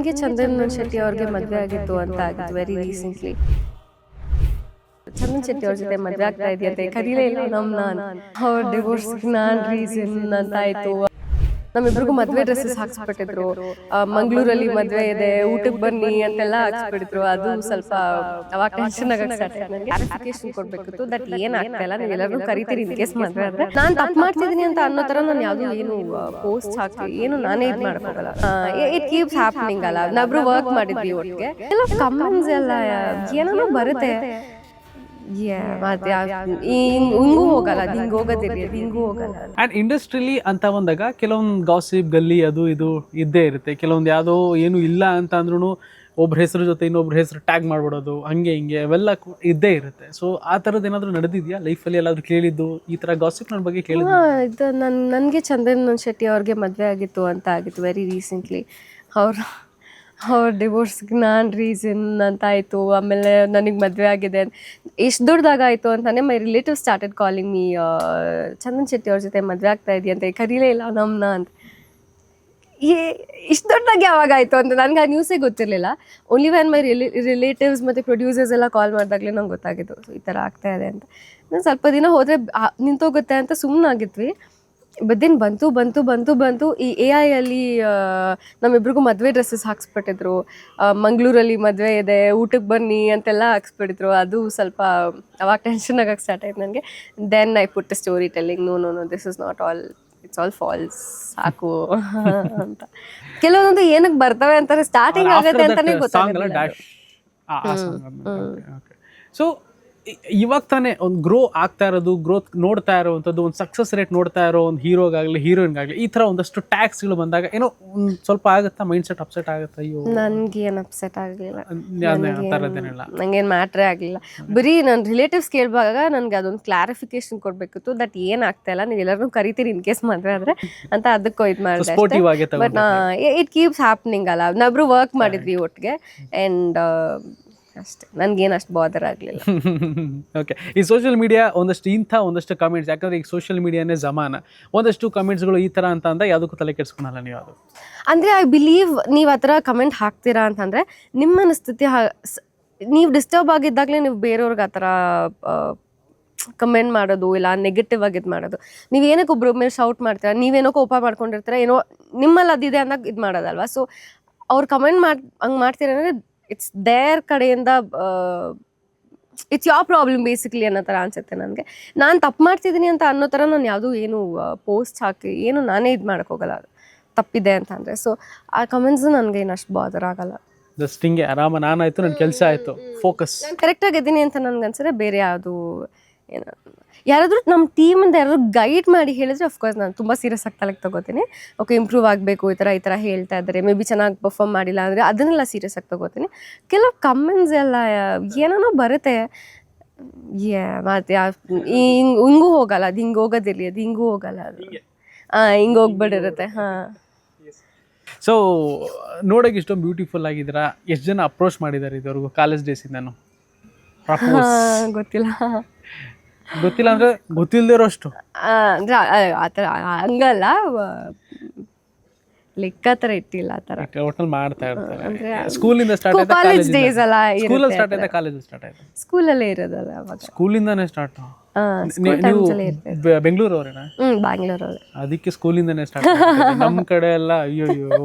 ನನಗೆ ಚಂದನ್ ಶೆಟ್ಟಿ ಅವ್ರಿಗೆ ಮದುವೆ ಆಗಿತ್ತು ಅಂತ ಆಗಿತ್ತು ವೆರಿ ರೀಸೆಂಟ್ಲಿ ಚಂದನ್ ಶೆಟ್ಟಿ ಅವ್ರ ಜೊತೆ ಮದುವೆ ಆಗ್ತಾ ಇದೆಯಂತೆ. ಕರೀಲೇ ಇಲ್ಲ ನಮ್ಮನ್ನ ಅವ್ರ ಡಿವೋರ್ಸ್ ನಾನು ರೀಸನ್ ಅಂತ ಆಯ್ತು. ನಮ್ಮಿಬ್ರಿಗೂ ಮದ್ವೆ ಡ್ರೆಸ್ಸಸ್ ಹಾಕ್ಸ್ಬಿಟ್ಟಿದ್ರು. ಮಂಗಳೂರಲ್ಲಿ ಮದ್ವೆ ಇದೆ ಊಟಕ್ಕೆ ಬನ್ನಿ ಅಂತೆಲ್ಲ ಹಾಕ್ಸ್ಬಿಟ್ಟಿದ್ರು. ಅದು ಸ್ವಲ್ಪ ಅವಾಗ ಟೆನ್ಷನ್ ಆಗಕ್ಕೆ ಕ್ಲಾರಿಫಿಕೇಶನ್ ಕೊಡ್ಬೇಕಿತ್ತು ದಟ್ ಏನ್ ಆಗ್ತಾ ಇಲ್ಲ ನೀವು ಎಲ್ಲರೂ ಕರಿತೀರಿ ಇನ್ ಕೇಸ್ ಮದ್ವೆ ಆದ್ರೆ. ನಾನು ತಪ್ಪು ಮಾಡ್ತಿದ್ದೀನಿ ಅಂತ ಅನ್ನೋ ತರ ನಾನು ಯಾವ್ದು ಏನು ಪೋಸ್ಟ್ ಹಾಕಿ ಏನು ನಾನೇ ಇದು ಮಾಡಕ್ಕಾಗಲ್ಲ ಇಟ್ ಕೀಪ್ಸ್ ಹ್ಯಾಪನಿಂಗ್ ಅಲ್ಲ ನಾವಿಬ್ರು ವರ್ಕ್ ಮಾಡಿದ್ವಿ ಒಟ್ಟಿಗೆ. ಎಲ್ಲ ಕಮೆಂಟ್ಸ್ ಎಲ್ಲ ಏನೋ ಬರುತ್ತೆ. ಮತ್ತೆ ಯಾ- ಹಿಂಗ್- ಹಿಂಗೂ ಹೋಗಲ್ಲ ಅದು ಹಿಂಗ್ ಹೋಗೋದಿಲ್ಲ ಅದು ಹಿಂಗೂ ಹೋಗಲ್ಲ ಆ್ಯಂಡ್ ಇಂಡಸ್ಟ್ರಿಲಿ ಅಂತ ಬಂದಾಗ ಕೆಲವೊಂದು ಗಾಸಿಪ್ ಗಲ್ಲಿ ಅದು ಇದು ಇದ್ದೇ ಇರುತ್ತೆ. ಕೆಲವೊಂದು ಯಾವುದೋ ಏನು ಇಲ್ಲ ಅಂತ ಅಂದ್ರೂ ಒಬ್ರ ಹೆಸರು ಜೊತೆ ಇನ್ನೊಬ್ರ ಹೆಸರು ಟ್ಯಾಗ್ ಮಾಡ್ಬಿಡೋದು ಹಂಗೆ ಹಿಂಗೆ ಅವೆಲ್ಲ ಇದ್ದೇ ಇರುತ್ತೆ. ಸೊ ಆ ಥರದ್ದು ಏನಾದರೂ ನಡೆದಿದೆಯಾ? ಲೈಫಲ್ಲಿ ಎಲ್ಲಾದರೂ ಕೇಳಿದ್ದು ಈ ಥರ ಗಾಸಿಪ್ ನನ್ನ ಬಗ್ಗೆ ಕೇಳಿದ್ದು? ಇದು ನನ್ನ ನನಗೆ ಚಂದನ್ ಶೆಟ್ಟಿ ಅವ್ರಿಗೆ ಮದುವೆ ಆಗಿತ್ತು ಅಂತ ಆಗಿತ್ತು ವೆರಿ ರೀಸೆಂಟ್ಲಿ ಅವ್ರು ಅವ್ರ ಡಿವೋರ್ಸ್ಗೆ ನಾನು ರೀಸನ್ ಅಂತ ಆಯಿತು ಆಮೇಲೆ ನನಗೆ ಮದುವೆ ಆಗಿದೆ. ಎಷ್ಟು ದೊಡ್ಡದಾಗಾಯಿತು ಅಂತಾನೆ my relative started calling me Chandan Shetty ಅವ್ರ ಜೊತೆ ಮದುವೆ ಆಗ್ತಾ ಅಂತ. ಕರೀಲೇ ಇಲ್ಲ ನಮ್ಮನ್ನ ಅಂತ. ಏ, ಇಷ್ಟು ದೊಡ್ಡದಾಗಿ ಯಾವಾಗ ಆಯಿತು ಅಂತ ನನಗೆ ಆ ನ್ಯೂಸೇ ಗೊತ್ತಿರಲಿಲ್ಲ. Only when my rela relatives ಮತ್ತು ಪ್ರೊಡ್ಯೂಸರ್ಸ್ ಎಲ್ಲ ಕಾಲ್ ಮಾಡಿದಾಗಲೇ ನಂಗೆ ಗೊತ್ತಾಗಿದ್ದು. ಈ ಥರ ಆಗ್ತಾ ಇದೆ ಅಂತ. ನಾನು ಸ್ವಲ್ಪ ದಿನ ಹೋದರೆ ನಿಂತೋಗುತ್ತೆ ಅಂತ ಸುಮ್ಮನಾಗಿದ್ವಿ ಬದಿನ್ ಬಂತು ಬಂತು ಬಂತು ಬಂತು ಈ ಎ ಐ ಅಲ್ಲಿ ನಮ್ಮಿಬ್ರಿಗೂ ಮದುವೆ ಡ್ರೆಸ್ಸಸ್ ಹಾಕ್ಸ್ಬಿಟ್ಟಿದ್ರು. ಮಂಗಳೂರಲ್ಲಿ ಮದುವೆ ಇದೆ ಊಟಕ್ಕೆ ಬನ್ನಿ ಅಂತೆಲ್ಲ ಹಾಕ್ಸ್ಬಿಟ್ಟಿದ್ರು. ಅದು ಸ್ವಲ್ಪ ಅವಾಗ ಟೆನ್ಷನ್ ಆಗಕ್ಕೆ ಸ್ಟಾರ್ಟ್ ಆಯ್ತು ನನಗೆ. Then I put story telling no no no this is not all it's all false ಸಾಕು ಅಂತ. ಕೆಲವೊಂದು ಏನಕ್ಕೆ ಬರ್ತವೆ ಅಂತಾರೆ ಸ್ಟಾರ್ಟಿಂಗ್ ಆಗುತ್ತೆ ಅಂತಾನೆ ಗೊತ್ತಾಗಲ್ಲ ಸೊ ಇವಾಗ ತಾನೇ ಒಂದು ಗ್ರೋ ಆಗ್ತಾ ಇರೋದು ಗ್ರೋತ್ ನೋಡ್ತಾ ಇರೋವಂಥದ್ದು ಒಂದು ಸಕ್ಸಸ್ ರೇಟ್ ನೋಡ್ತಾ ಇರೋ ಒಂದು ಹೀರೋಗಾಗಲಿ ಹೀರೋಯಿನ್ಗಾಗಲಿ ಈ ಥರ ಒಂದಷ್ಟು ಟ್ಯಾಕ್ಸ್ಗಳು ಬಂದಾಗ ಏನೋ ಒಂದು ಸ್ವಲ್ಪ ಆಗುತ್ತಾ? ಮೈಂಡ್ ಸೆಟ್ ಅಪ್ಸೆಟ್ ಆಗುತ್ತೆ? ಅಯ್ಯೋ. ನನಗೆ ಏನು ಅಪ್ಸೆಟ್ ಆಗಲಿಲ್ಲ. ಥರದ್ದೇನಿಲ್ಲ ನಂಗೇನು ಮ್ಯಾಟ್ರೇ ಆಗಲಿಲ್ಲ. ಬರೀ ನನ್ನ ರಿಲೇಟಿವ್ಸ್ ಕೇಳುವಾಗ ನನಗೆ ಅದೊಂದು ಕ್ಲಾರಿಫಿಕೇಶನ್ ಕೊಡಬೇಕಿತ್ತು. ದಟ್ ಏನು ಆಗ್ತಾ ಇಲ್ಲ? ನೀವು ಎಲ್ಲರೂ ಕರಿತೀರಿ ಇನ್ ಕೇಸ್ ಮದುವೆ ಆದರೆ ಅಂತ ಅದಕ್ಕೂ ಇದು ಮಾಡಿದೆ ಬಟ್ ಇಟ್ ಕೀಪ್ಸ್ ಹ್ಯಾಪ್ನಿಂಗ್ ಅಲ್ಲ. ನಬ್ರು ವರ್ಕ್ ಮಾಡಿದ್ವಿ ಒಟ್ಟಿಗೆ. ಆ್ಯಂಡ್ ಅಷ್ಟೇ. ನನಗೇನು ಅಷ್ಟು ಬಾದರ್ ಆಗಲಿಲ್ಲ. ಓಕೆ ಈ ಸೋಷಿಯಲ್ ಮೀಡಿಯಾ ಒಂದಷ್ಟು ಇಂಥ ಒಂದಷ್ಟು ಕಮೆಂಟ್ಸ್ ಯಾಕಂದ್ರೆ ಈಗ ಸೋಷಿಯಲ್ ಮೀಡಿಯಾನೇ ಜಮಾನ. ಒಂದಷ್ಟು ಕಮೆಂಟ್ಸ್ಗಳು ಈ ಥರ ಅಂತ ಅಂದ ಯಾವುದಕ್ಕೂ ತಲೆ ಕೆಡಿಸ್ಕೊಳಲ್ಲ ನೀವು ಅದು. ಅಂದರೆ ಐ ಬಿಲೀವ್ ನೀವು ಆ ಥರ ಕಮೆಂಟ್ ಹಾಕ್ತೀರಾ ಅಂತಂದರೆ ನಿಮ್ಮ ಮನಸ್ಥಿತಿ ನೀವು ಡಿಸ್ಟರ್ಬ್ ಆಗಿದ್ದಾಗಲೇ ನೀವು ಬೇರೆಯವ್ರಿಗೆ ಆ ಥರ ಕಮೆಂಟ್ ಮಾಡೋದು ಇಲ್ಲ ನೆಗೆಟಿವ್ ಆಗಿ ಇದು ಮಾಡೋದು. ನೀವು ಏನಕ್ಕೆ ಒಬ್ಬರು ಮೇಲೆ ಶೌಟ್ ಮಾಡ್ತೀರಾ? ನೀವೇನೋ ಕೋಪ ಮಾಡ್ಕೊಂಡಿರ್ತೀರ? ಏನೋ ನಿಮ್ಮಲ್ಲಿ ಅದಿದೆ ಅಂದಾಗ ಇದು ಮಾಡೋದಲ್ವ? ಸೊ ಅವ್ರು ಕಮೆಂಟ್ ಮಾಡಿ ಹಂಗೆ ಮಾಡ್ತೀರ ಅಂದರೆ ಇಟ್ಸ್ ದೇರ್ ಕಡೆಯಿಂದ ಇಟ್ಸ್ ಯಾವ ಪ್ರಾಬ್ಲಮ್ ಬೇಸಿಕ್ಲಿ ಅನ್ನೋ ಥರ ಅನ್ಸುತ್ತೆ ನನಗೆ. ನಾನು ತಪ್ಪು ಮಾಡ್ತಿದ್ದೀನಿ ಅಂತ ಅನ್ನೋ ಥರ ನಾನು ಯಾವುದೂ ಏನು ಪೋಸ್ಟ್ ಹಾಕಿ ಏನು ನಾನೇ ಇದು ಹೋಗಲ್ಲ. ತಪ್ಪಿದೆ ಅಂತ ಅಂದರೆ. ಸೊ ಆ ಕಮೆಂಟ್ಸ್ ನನಗೆ ಏನು ಅಷ್ಟು ಬಾದರ್ ಆಗಲ್ಲ. ಜಸ್ಟ್ ಹಿಂಗೆ ಆರಾಮ ನಾನಾಯ್ತು ನನ್ನ ಕೆಲಸ ಆಯಿತು. ಫೋಕಸ್ ನಾನು ಕರೆಕ್ಟಾಗಿ ಇದ್ದೀನಿ ಅಂತ ನನಗೆ ಅನ್ಸಿದ್ರೆ ಬೇರೆ ಯಾವುದು ಏನು ಯಾರಾದರೂ ನಮ್ಮ ಟೀಮಿಂದ ಯಾರಾದರೂ ಗೈಡ್ ಮಾಡಿ ಹೇಳಿದ್ರೆ ಅಫ್ಕೋರ್ಸ್ ನಾನು ತುಂಬ ಸೀರಿಯಸ್ ಆಗಿ ತಲೆಗೆ ತಗೋತೀನಿ. ಓಕೆ ಇಂಪ್ರೂವ್ ಆಗಬೇಕು ಈ ಥರ ಈ ಥರ ಹೇಳ್ತಾ ಇದ್ದಾರೆ. ಮೇ ಬಿ ಚೆನ್ನಾಗಿ ಪರ್ಫಾರ್ಮ್ ಮಾಡಿಲ್ಲ ಅಂದರೆ ಅದನ್ನೆಲ್ಲ ಸೀರಿಯಸ್ ಆಗಿ ತಗೋತೀನಿ. ಕೆಲವು ಕಮೆಂಟ್ಸ್ ಎಲ್ಲ ಏನೇನೋ ಬರುತ್ತೆ. ಯಾ ಮತ್ತೆ ಹಿಂಗೆ ಹಿಂಗೂ ಹೋಗಲ್ಲ ಅದು ಹಿಂಗೆ ಹೋಗೋದಿರಲಿ ಅದು ಹಿಂಗೂ ಹೋಗಲ್ಲ ಅದು. ಹಾಂ ಹಿಂಗೆ ಹೋಗ್ಬಿಟ್ಟಿರುತ್ತೆ ಹಾಂ. ಸೊ ನೋಡೋಕೆ ಇಷ್ಟೊಂದು ಬ್ಯೂಟಿಫುಲ್ ಆಗಿದ್ದೀರಾ. ಎಷ್ಟು ಜನ ಅಪ್ರೋಚ್ ಮಾಡಿದ್ದಾರೆ ಇದುವರೆಗೂ ಕಾಲೇಜ್ ಡೇಸಿಂದನು ಗೊತ್ತಿಲ್ಲ. ಗೊತ್ತಿಲ್ಲ ಅಂದ್ರೆ ಗೊತ್ತಿಲ್ದಿರೋಷ್ಟು ಆ, ಅಂದ್ರೆ ಆತರ ಆ ಥರ ಹಂಗಲ್ಲ ಲೆಕ್ಕ ಥರ ಇಟ್ಟಿಲ್ಲ ಆ ಥರ ಒಟ್ನಲ್ಲಿ ಮಾಡ್ತಾ ಇರ್ತಾರೆ. ಅಂದ್ರೆ ಸ್ಕೂಲಿಂದ ಸ್ಟಾರ್ಟ್ ಆಯ್ತಾ ಕಾಲೇಜ್ ಡೇಸ್ ಎಲ್ಲ ಸ್ಕೂಲಲ್ಲಿ ಸ್ಟಾರ್ಟ್ ಆಯ್ತಾ ಕಾಲೇಜಲ್ಲಿ ಸ್ಟಾರ್ಟ್ ಆಯ್ತಾ? ಸ್ಕೂಲಲ್ಲೇ ಇರೋದಲ್ಲ ಅವಾಗ. ಸ್ಕೂಲಿಂದಾನೇ ಸ್ಟಾರ್ಟ್ ಆ, ನೀವು ಬೆಂಗಳೂರು ಅವರೇನಾ ಹ್ಮ್ ಬ್ಯಾಂಗ್ಳೂರಲ್ಲಿ ಅದಕ್ಕೆ ಸ್ಕೂಲಿಂದಾನೇ ಸ್ಟಾರ್ಟ್ ನಮ್ಮ ಕಡೆ ಎಲ್ಲ ಅಯ್ಯೋ ಕಾಲೇಜ್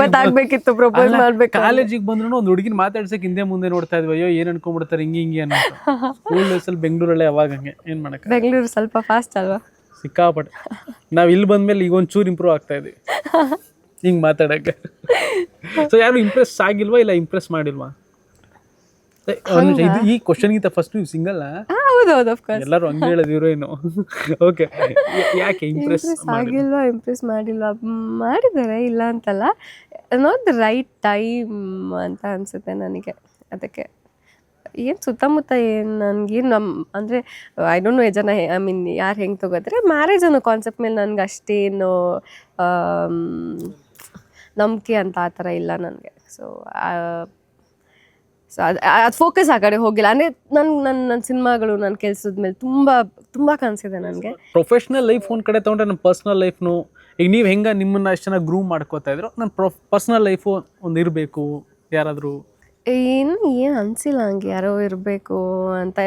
ಗೊತ್ತಾಗ್ಬೇಕಿತ್ತು ಪ್ರಪೋಸ್ ಮಾಡ್ಬೇಕು ಕಾಲೇಜಿಗೆ ಬಂದ್ರು ಒಂದು ಹುಡುಗಿನ ಮಾತಾಡ್ಸಕ್ ಹಿಂದೆ ಮುಂದೆ ನೋಡ್ತಾ ಇದ್ವಿ ಅಯ್ಯೋ ಏನ್ ಅನ್ಕೊಂಡ್ಬಿಡ್ತಾರೆ ಹಿಂಗೆ ಹಿಂಗೆ ಅನ್ನೋ ಸ್ಕೂಲ್ ಬೆಂಗಳೂರಲ್ಲೇ ಅವಾಗ ಹಂಗೆ ಏನ್ ಮಾಡಕ್ ಬೆಂಗಳೂರು ಸ್ವಲ್ಪ ಫಾಸ್ಟ್ ಅಲ್ವಾ? ಸಿಕ್ಕಾಪಟ್ಟೆ. ನಾವ್ ಇಲ್ಲಿ ಬಂದ್ಮೇಲೆ ಈಗ ಚೂರ್ ಇಂಪ್ರೂವ್ ಆಗ್ತಾ ಇದೀವಿ. ಹಿಂಗ್ ಮಾತಾಡಕ್ಕೆ. ಸೊ ಯಾರು ಇಂಪ್ರೆಸ್ ಆಗಿಲ್ವಾ ಇಲ್ಲ ಇಂಪ್ರೆಸ್ ಮಾಡಿಲ್ವಾ? ಈ ಒಂದ್ ಇದು ಕ್ವಶನ್ಗಿಂತ ಫಸ್ಟ್ ನೀವು ಸಿಂಗಲ್ ಹೌದು ಅಫ್ಕೋರ್ಸ್ ಎಲ್ಲರೂ ಹಂಗೆ ಏನು. ಓಕೆ ಯಾಕೆ ಇಂಪ್ರೆಸ್ ಆಗಿಲ್ವಾ ಇಂಪ್ರೆಸ್ ಮಾಡಿಲ್ವಾ? ಮ್, ಮಾಡಿದ್ದಾರೆ ಇಲ್ಲ ಅಂತಲ್ಲ. ನಾಟ್ ದ ರೈಟ್ ಟೈಮ್ ಅಂತ ಅನ್ಸುತ್ತೆ ನನಗೆ. ಅದಕ್ಕೆ ಏನು ಸುತ್ತಮುತ್ತ ಏನು ನನಗೇನು ನಮ್ಮ ಅಂದರೆ ಐ ಡೋಂಟ್ ನೋ ಜನ ಐ ಮೀನ್ ಯಾರು ಹೆಂಗೆ ತಗೋತಾರೆ? ಮ್ಯಾರೇಜ್ ಅನ್ನೋ ಕಾನ್ಸೆಪ್ಟ್ ಮೇಲೆ ನನಗೆ ಅಷ್ಟೇನು ನಂಬಿಕೆ ಅಂತ ಆ ಥರ ಇಲ್ಲ ನನಗೆ. ಸೊ ಸೊ ಅದು ಅದು ಫೋಕಸ್ ಆ ಕಡೆ ಹೋಗಿಲ್ಲ. ಅಂದರೆ ನನ್ನ ನನ್ನ ನನ್ನ ಸಿನಿಮಾಗಳು ನನ್ನ ಕೆಲಸದ ಮೇಲೆ ತುಂಬ ತುಂಬ ಕನಸಿದೆ ನನಗೆ. ಪ್ರೊಫೆಷನಲ್ ಲೈಫ್ ಒಂದು ಕಡೆ ತೊಗೊಂಡ್ರೆ ನನ್ನ ಪರ್ಸ್ನಲ್ ಲೈಫ್ನು ಈಗ ನೀವು ಹೆಂಗೆ ನಿಮ್ಮನ್ನ ಅಷ್ಟು ಚೆನ್ನಾಗಿ ಗ್ರೂಮ್ ಮಾಡ್ಕೋತಾ ಇದ್ರು ನನ್ನ ಪ್ರೊ ಪರ್ಸ್ನಲ್ ಲೈಫು ಒಂದು ಇರಬೇಕು ಯಾರಾದರೂ. ಏನು ಏನು ಅನಿಸಿಲ್ಲ ಹಂಗೆ ಯಾರೋ ಇರಬೇಕು ಅಂತ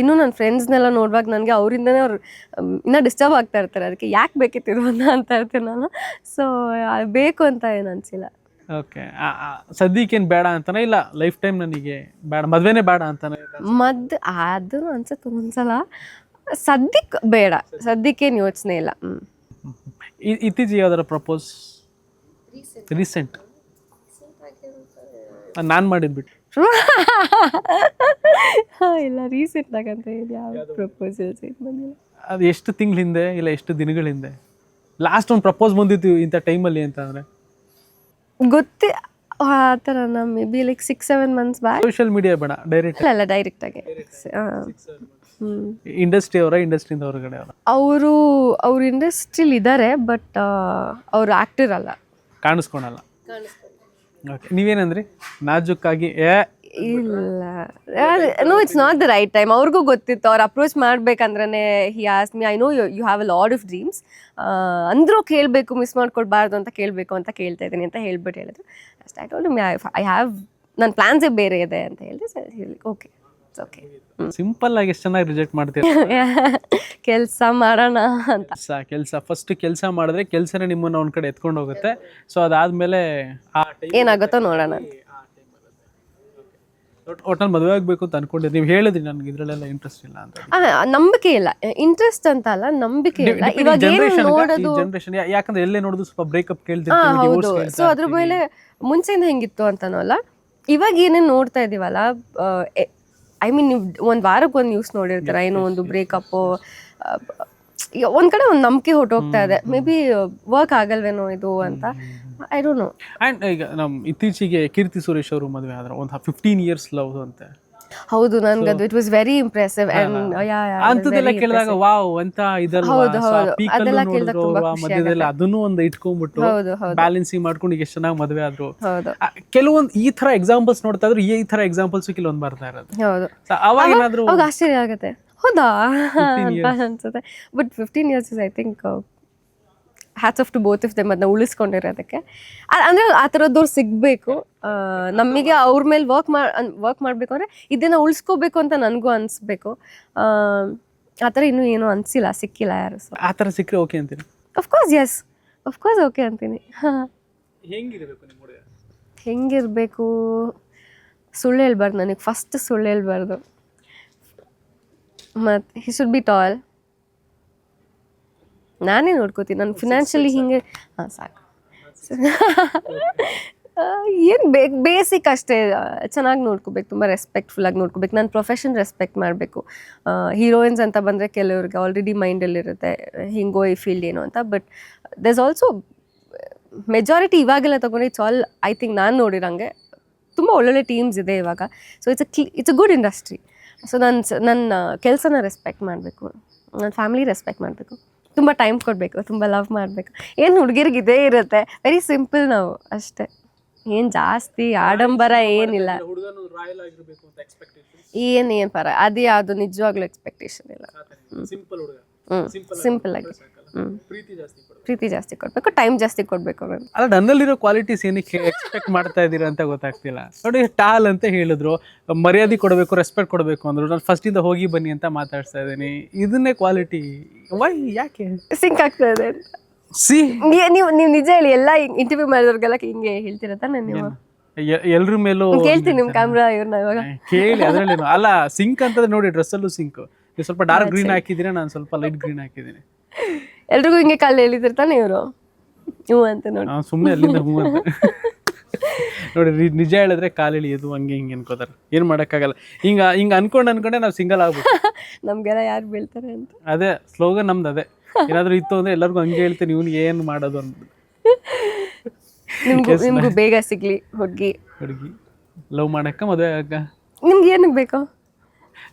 ಇನ್ನೂ ನನ್ನ ಫ್ರೆಂಡ್ಸ್ನೆಲ್ಲ ನೋಡುವಾಗ ನನಗೆ ಅವರಿಂದನೇ ಅವ್ರು ಇನ್ನೂ ಡಿಸ್ಟರ್ಬ್ ಆಗ್ತಾ ಇರ್ತಾರೆ. ಅದಕ್ಕೆ ಯಾಕೆ ಬೇಕಿತ್ತು ಇದು ಅಂತ ಅಂತ ಇರ್ತೀನಿ ನಾನು. ಸೊ ಬೇಕು ಅಂತ ಏನು ಅನಿಸಿಲ್ಲ. ಓಕೆ ಸದ್ಯಕ್ಕೇನು ಬೇಡ ಅಂತಾನೆ ಇಲ್ಲ ಲೈಫ್ ಟೈಮ್ ನನಗೆ ಬೇಡ ಮದುವೆನೇ ಬೇಡ ಅಂತಾನೆ ಮದ್ ಅದು ಅನ್ಸುತ್ತೆ ಒಂದ್ಸಲ. ಸದ್ಯಕ್ಕೆ ಬೇಡ ಸದ್ಯಕ್ಕೇನು ಯೋಚನೆ ಇಲ್ಲ. ಹ್ಞೂ ಇ- ಇತ್ತೀಚೆಗೆ ಯಾವ್ದಾರ ಪ್ರಪೋಸ್ ರೀಸೆಂಟ್ ನಾನು ಮಾಡಿದ್ಬಿಟ್ಟು ಇಲ್ಲ ರೀಸೆಂಟ್ ಅಂತ ಹೇಳಿ ಯಾವ ಪ್ರಪೋಸಲ್ಸ್ ಏನು ಬಂದಿಲ್ಲ. ಅದು ಎಷ್ಟು ತಿಂಗಳ ಹಿಂದೆ ಇಲ್ಲ ಎಷ್ಟು ದಿನಗಳ ಹಿಂದೆ? ಲಾಸ್ಟ್ ಒಂದು ಪ್ರಪೋಸ್ ಬಂದಿತ್ತು ಇಂಥ ಟೈಮಲ್ಲಿ ಅಂತಂದರೆ ಗೊತ್ತೇ ಆ ನಮ್ಮ maybe like six seven months back social media ಬೇಡ ಡೈರೆಕ್ಟ್ ಅಲ್ಲ ಇಲ್ಲ ಡೈರೆಕ್ಟಾಗಿ ಹ್ಞೂ ಇಂಡಸ್ಟ್ರಿ ಅವರ ಇಂಡಸ್ಟ್ರಿಯಿಂದ ಹೊರಗಡೆ ಅವರ? ಅವರು ಅವ್ರ ಇಂಡಸ್ಟ್ರಿಲಿ ಇದ್ದಾರೆ ಬಟ್ ಅವರು ಆಕ್ಟರ್ ಅಲ್ಲ. ಕಾಣಿಸ್ಕೊಳಲ್ಲ. ಓಕೆ ನೀವೇನಂದ್ರಿ? ನಾಜುಕ್ಕಾಗಿ ಏ ಇಲ್ಲ. No it's not the right time ಅವ್ರಿಗೂ ಗೊತ್ತಿತ್ತು ಅವ್ರು ಅಪ್ರೋಚ್ ಮಾಡ್ಬೇಕಂದ್ರೆ he as me I know you you have a lot of dreams ಅಂದರೂ ಕೇಳಬೇಕು ಮಿಸ್ ಮಾಡ್ಕೊಡ್ಬಾರ್ದು ಅಂತ ಕೇಳಬೇಕು ಅಂತ ಕೇಳ್ತಾ ಇದ್ದೀನಿ ಅಂತ ಹೇಳ್ಬಿಟ್ಟು ಹೇಳಿದ್ರು. ಅಷ್ಟೇ ಐ ಟೋಲ್ಡ್ ಐ ಹ್ಯಾವ್ ನನ್ನ ಪ್ಲ್ಯಾನ್ಸೇ ಬೇರೆ ಇದೆ ಅಂತ ಹೇಳಿದೆ ಸರಿ ಹೇಳಿ ಓಕೆ ಓಕೆ ಸಿಂಪಲ್ ಆಗಿ ಎಷ್ಟು ಚೆನ್ನಾಗಿ ರಿಜೆಕ್ಟ್ ಮಾಡ್ತೀರಾ ಕೆಲಸ ಮಾಡೋಣ ಅಂತ. ಕೆಲಸ ಕೆಲಸ. ಫಸ್ಟ್ ಕೆಲಸ ಮಾಡಿದ್ರೆ ಕೆಲಸನೇ ನಿಮ್ಮನ್ನ ಒಂದು ಕಡೆ ಎತ್ಕೊಂಡು ಹೋಗುತ್ತೆ ಸೊ ಅದಾದ್ಮೇಲೆ ಆ ಟೈಮ್ ಏನಾಗುತ್ತೋ ನೋಡೋಣ ಅಂತ ಒಟ್ಟಲ್ಲಿ ಮದುವೆ ಆಗಬೇಕು ಅಂತ ಅನ್ಕೊಂಡಿದ್ರಿ ನೀವು ಹೇಳಿದ್ರಿ ನನಗೆ ಇದರಲ್ಲೆಲ್ಲ ಇಂಟ್ರೆಸ್ಟ್ ಇಲ್ಲ ಅಂತ. ನಂಬಿಕೆ ಇಲ್ಲ. ಇಂಟ್ರೆಸ್ಟ್ ಅಂತ ಅಲ್ಲ ನಂಬಿಕೆ ಇಲ್ಲ. ಇವಾಗ ಏನು ನೋಡೋದು ಜನರೇಷನ್ ಯಾಕಂದ್ರೆ ಎಲ್ಲೇ ನೋಡಿದ್ರು ಸ್ವಲ್ಪ ಬ್ರೇಕಪ್ ಕೇಳ್ತೀವಿ ಸೊ ಅದ್ರ ಮೇಲೆ ಮುಂಚೆಯಿಂದ ಹೆಂಗಿತ್ತು ಅಂತನೂ ಅಲ್ಲ. ಇವಾಗ ಏನೇನು ನೋಡ್ತಾ ಇದೀವಲ್ಲ ಐ ಮೀನ್ ನೀವು ಒಂದು ವಾರಕ್ಕೆ ಒಂದು ನ್ಯೂಸ್ ನೋಡಿರ್ತೀರ ಏನೋ ಒಂದು ಬ್ರೇಕಪ್ ಒಂದ್ ಕಡೆ ಒಂದು ನಂಬಿಕೆ ಹೊಟ್ಟೋಗ್ತಾ ಇದೆ. ಮೇ ಬಿ ವರ್ಕ್ ಆಗಲ್ವೇನೋ ಇದು ಅಂತ. ಐ ಡೋಂಟ್ ನೋ ಅಂಡ್ ಈಗ ನಮ್ ಇತ್ತೀಚೆಗೆ ಕೀರ್ತಿ ಸುರೇಶ್ ಅವರು ಮದುವೆ ಆದ್ರೆ ಒಂದು ಫಿಫ್ಟೀನ್ ಇಯರ್ಸ್ ಲವ್ ಅಂತೆ. ಹೌದು ನನ್ಗೆ ಅದು it was very impressive and yeah ಅಂತದೆಲ್ಲ ಕೇಳಿದಾಗ ವಾವ್ ಅಂತ ಇದಲ್ಲ ಹೌದು, ಹೌದು. ಅದೆಲ್ಲ ಕೇಳಿದಾಗ ತುಂಬಾ ಖುಷಿ ಮಧ್ಯದಲ್ಲಿ ಅದನ್ನು ಒಂದು ಇಟ್ಕೊಂಡ್ಬಿಟ್ಟು ಬ್ಯಾಲೆನ್ಸಿಂಗ್ ಮಾಡ್ಕೊಂಡು ಎಷ್ಟು ಚೆನ್ನಾಗಿ ಮದುವೆ ಆದ್ರು. ಹೌದು. ಕೆಲವೊಂದು ಈ ತರ ಎಕ್ಸಾಂಪಲ್ಸ್ ನೋಡ್ತಾ ಇದ್ರು ಈ ತರ ಎಕ್ಸಾಂಪಲ್ಸ್ ಕೆಲವೊಂದು ಬರ್ತಾ ಇರೋದು. ಹೌದು. ಅವಾಗ ಏನಾದ್ರು ಆಶ್ಚರ್ಯ ಆಗುತ್ತೆ. ಹೌದಾ? ಅನ್ಸುತ್ತೆ. But fifteen years is I think hats off to both of them ಅದನ್ನ ಉಳಿಸ್ಕೊಂಡಿರೋದಕ್ಕೆ ಅಂದರೆ ಆ ಥರದ್ದವ್ರು ಸಿಗಬೇಕು. ನಮಗೆ ಅವ್ರ ಮೇಲೆ ವರ್ಕ್ ಮಾಡಿ ವರ್ಕ್ ಮಾಡಬೇಕು ಅಂದರೆ ಇದನ್ನು ಉಳಿಸ್ಕೋಬೇಕು ಅಂತ ನನಗೂ ಅನಿಸ್ಬೇಕು. ಆ ಥರ ಇನ್ನೂ ಏನೂ ಅನಿಸಿಲ್ಲ ಸಿಕ್ಕಿಲ್ಲ ಯಾರು ಸೊ ಆ ಥರ ಸಿಕ್ಕರೆ ಓಕೆ ಅಂತೀನಿ ಅಫ್ಕೋರ್ಸ್ ಎಸ್ ಅಫ್ಕೋರ್ಸ್ ಓಕೆ ಅಂತೀನಿ. ಹಾಂ. ಹೆಂಗಿರಬೇಕು ಸುಳ್ಳು ಹೇಳ್ಬಾರ್ದು ನನಗೆ. ಫಸ್ಟ್ ಸುಳ್ಳು ಹೇಳ್ಬಾರ್ದು. ಮತ್ತು ಹಿ ಶುಡ್ ಬಿ ಟಾಲ್ ನಾನೇ ನೋಡ್ಕೋತೀನಿ. ನಾನು ಫಿನಾನ್ಷಿಯಲಿ ಹಿಂಗೆ ಹಾಂ ಸಾಕು. ಏನು ಬೇಕು ಬೇಸಿಕ್ ಅಷ್ಟೇ ಚೆನ್ನಾಗಿ ನೋಡ್ಕೋಬೇಕು ತುಂಬ ರೆಸ್ಪೆಕ್ಟ್ಫುಲ್ಲಾಗಿ ನೋಡ್ಕೋಬೇಕು. ನಾನು ಪ್ರೊಫೆಷನ್ ರೆಸ್ಪೆಕ್ಟ್ ಮಾಡಬೇಕು. ಹೀರೋಯಿನ್ಸ್ ಅಂತ ಬಂದರೆ ಕೆಲವ್ರಿಗೆ ಆಲ್ರೆಡಿ ಮೈಂಡಲ್ಲಿರುತ್ತೆ ಹಿಂಗೋ ಈ ಫೀಲ್ಡ್ ಏನು ಅಂತ. ಬಟ್ ದಸ್ ಆಲ್ಸೋ ಮೆಜಾರಿಟಿ ಇವಾಗೆಲ್ಲ ತೊಗೊಂಡು ಇಟ್ಸ್ ಆಲ್ ಐ ಥಿಂಕ್ ನಾನು ನೋಡಿರಂಗೆ ತುಂಬ ಒಳ್ಳೊಳ್ಳೆ ಟೀಮ್ಸ್ ಇದೆ ಇವಾಗ. So it's a cli it's a good industry so ನನ್ನ ನನ್ನ ಕೆಲಸನ ರೆಸ್ಪೆಕ್ಟ್ ಮಾಡಬೇಕು. ನನ್ನ ಫ್ಯಾಮಿಲಿ ರೆಸ್ಪೆಕ್ಟ್ ಮಾಡಬೇಕು. ತುಂಬ ಟೈಮ್ ಕೊಡಬೇಕು ತುಂಬ ಲವ್ ಮಾಡಬೇಕು. ಏನು ಹುಡುಗಿರಿಗೆ ಇದೇ ಇರುತ್ತೆ ವೆರಿ ಸಿಂಪಲ್ ನಾವು ಅಷ್ಟೇ. ಏನು ಜಾಸ್ತಿ ಆಡಂಬರ ಏನಿಲ್ಲ. ಏನು ಏನು ಪರ ಅದು ಯಾವುದು ನಿಜವಾಗ್ಲೂ ಎಕ್ಸ್ಪೆಕ್ಟೇಷನ್ ಇಲ್ಲ. ಹ್ಞೂ ಸಿಂಪಲ್ ಆಗಿ ಪ್ರೀತಿ ಜಾಸ್ತಿ ಕೊಡ್ಬೇಕು. ಪ್ರೀತಿ ಜಾಸ್ತಿ ಕೊಡಬೇಕು ಟೈಮ್ ಜಾಸ್ತಿ ಕೊಡ್ಬೇಕು ಅಲ್ಲ ನನ್ನಲ್ಲಿರೋ ಕ್ವಾಲಿಟೀಸ್ ಏನಕ್ಕೆ ಎಕ್ಸ್ಪೆಕ್ಟ್ ಮಾಡ್ತಾ ಇದ್ದೀರಾ ಅಂತ ಗೊತ್ತಾಗ್ತಿಲ್ಲ. ನೋಡಿ ಟಾಲ್ ಅಂತ ಹೇಳಿದ್ರು ಮರ್ಯಾದೆ ಕೊಡಬೇಕು ರೆಸ್ಪೆಕ್ಟ್ ಕೊಡಬೇಕು ಅಂದ್ರು. ನಾನು ಫಸ್ಟಿಂದ ಹೋಗಿ ಬನ್ನಿ ಅಂತ ಮಾತಾಡ್ತಾ ಇದ್ದೀನಿ. ಇದನ್ನೇ ಕ್ವಾಲಿಟಿ ವೈ ಯಾಕೆ? ಸಿಂಕ್ ಆಗ್ತಾ ಇದೆ. ಅಂತ ಸಿ ನೀ- ನೀವು ನೀವು ನಿಜ ಹೇಳಿ ಎಲ್ಲ ಇಂಟರ್ವ್ಯೂ ಮಾಡಿದವ್ರಿಗೆಲ್ಲ ಹಿಂಗೆ ಹೇಳ್ತೀರಾ ತಾನೆ ನೀವು? ಎಲ್ರ ಮೇಲೂ ಕೇಳ್ತೀನಿ ನಿಮ್ಮ ಕ್ಯಾಮ್ರಾ ಇವ್ರನ್ನ ಇವಾಗ. ಕೇಳಿ ಅದರಲ್ಲಿ ಅಲ್ಲ ಸಿಂಕ್ ಅಂತಂದ್ರೆ ನೋಡಿ ಡ್ರೆಸ್ಸಲ್ಲೂ ಸಿಂಕ್ ನೀವು ಸ್ವಲ್ಪ ಡಾರ್ಕ್ ಗ್ರೀನ್ ಹಾಕಿದ್ದೀರಾ ನಾನು ಸ್ವಲ್ಪ ಲೈಟ್ ಗ್ರೀನ್ ಹಾಕಿದ್ದೀನಿ. ಎಲ್ರಿಗೂ ಹಿಂಗೆ ಕಾಲು ಹೇಳಿದಿರ್ತಾನೆ ಇವರು. ಹ್ಞೂ ಅಂತ ನೋಡಿ. ಸುಮ್ಮನೆ ಅಲ್ಲಿಂದ ಹ್ಞೂ ಅಂತ. ನೋಡಿ ನಿಜ ಹೇಳಿದ್ರೆ ಕಾಲು ಎಳಿಯೋದು ಹಂಗೆ ಹಿಂಗೆ ಅನ್ಕೋತಾರೆ. ಏನು ಮಾಡೋಕ್ಕಾಗಲ್ಲ. ಹಿಂಗ ಹಿಂಗೆ ಅನ್ಕೊಂಡು ಅನ್ಕೊಂಡೆ ನಾವು ಸಿಂಗಲ್ ಆಗ್ಬೇಕು ನಮ್ಗೆಲ್ಲ ಯಾರು ಬೀಳ್ತಾರೆ ಅಂತ. ಅದೇ ಸ್ಲೋಗನ್ ನಮ್ದು ಅದೇ. ಏನಾದರೂ ಇತ್ತು ಅಂದ್ರೆ ಎಲ್ಲರಿಗೂ ಹಂಗೆ ಹೇಳ್ತೀನಿ ಇವ್ನು ಏನು ಮಾಡೋದು ಅಂತ. ನಿಮ್ಗೂ ನಿಮ್ಗೂ ಬೇಗ ಸಿಗ್ಲಿ ಹುಡುಗಿ. ಹುಡುಗಿ. ಲವ್ ಮಾಡಕ್ಕ ಮದುವೆ ಆಗಕ್ಕ? ನಿಮ್ಗೆ ಏನಕ್ಕೆ ಬೇಕು?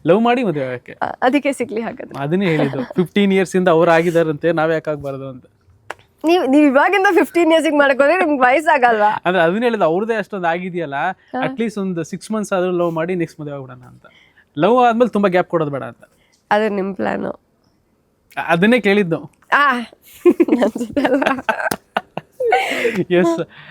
ಲವ್ ಮಾಡಿ ಮದುವೆ ಆಗಕ್ಕೆ. ಅದಕ್ಕೆ ಸಿಗ್ಲಿ ಹಾಗಾದ್ರೆ. ಅದನ್ನೇ ಹೇಳಿದ್ದು. ಫಿಫ್ಟೀನ್ ಇಂದ ಅವ್ರು ಆಗಿದಾರಂತೆ ನಾವ್ ಯಾಕೆ ಆಗ್ಬಾರ್ದು ಅಂತ. ನೀವು ನೀವು ಇವಾಗಿಂದ ಫಿಫ್ಟೀನ್ ಇಯರ್ಸ್ ಮಾಡ್ಕೊಂಡ್ರೆ ನಿಮ್ಗೆ ವಯಸ್ಸಾಗಲ್ವಾ? ಅಂದ್ರೆ ಅದನ್ನ ಹೇಳಿದ ಅವ್ರದೇ ಅಷ್ಟೊಂದು ಆಗಿದೆಯಲ್ಲ ಅಟ್ಲೀಸ್ಟ್ ಒಂದು ಸಿಕ್ಸ್ ಮಂತ್ಸ್ ಆದ್ರೂ ಲವ್ ಮಾಡಿ ನೆಕ್ಸ್ಟ್ ಮದುವೆ ಆಗ್ಬಿಡೋಣ ಅಂತ. ಲವ್ ಆದ್ಮೇಲೆ ತುಂಬಾ ಗ್ಯಾಪ್ ಕೊಡೋದು ಬೇಡ ಅಂತ. ಅದು ನಿಮ್ಮ ಪ್ಲಾನ್ ಅದನ್ನೇ ಕೇಳಿದ್ದು. ಆ ಎಸ್